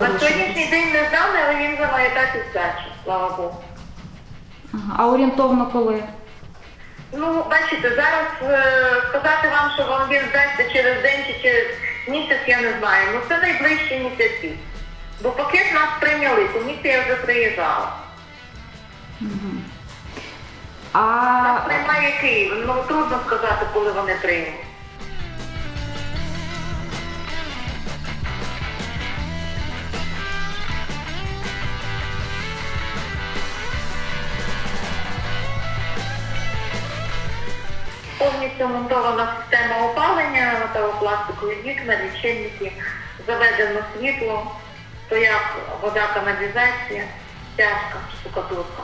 На сьогоднішній день не знали, але він за так і скаче, слава Богу. Ага. А орієнтовно коли? Ну, бачите, зараз е, сказати вам, що вам він здасться через день чи через місяць, я не знаю. Ну це найближчі місяці. Бо пакет нас прийняли, комісія вже приїжджала. А Нас приймає Київ. Ну трудно сказати, коли вони приймуть. Повністю монтована система опалення, металопластикові вікна, лічильники, заведено світло, стояк, вода, каналізація, тяжка штукатурка.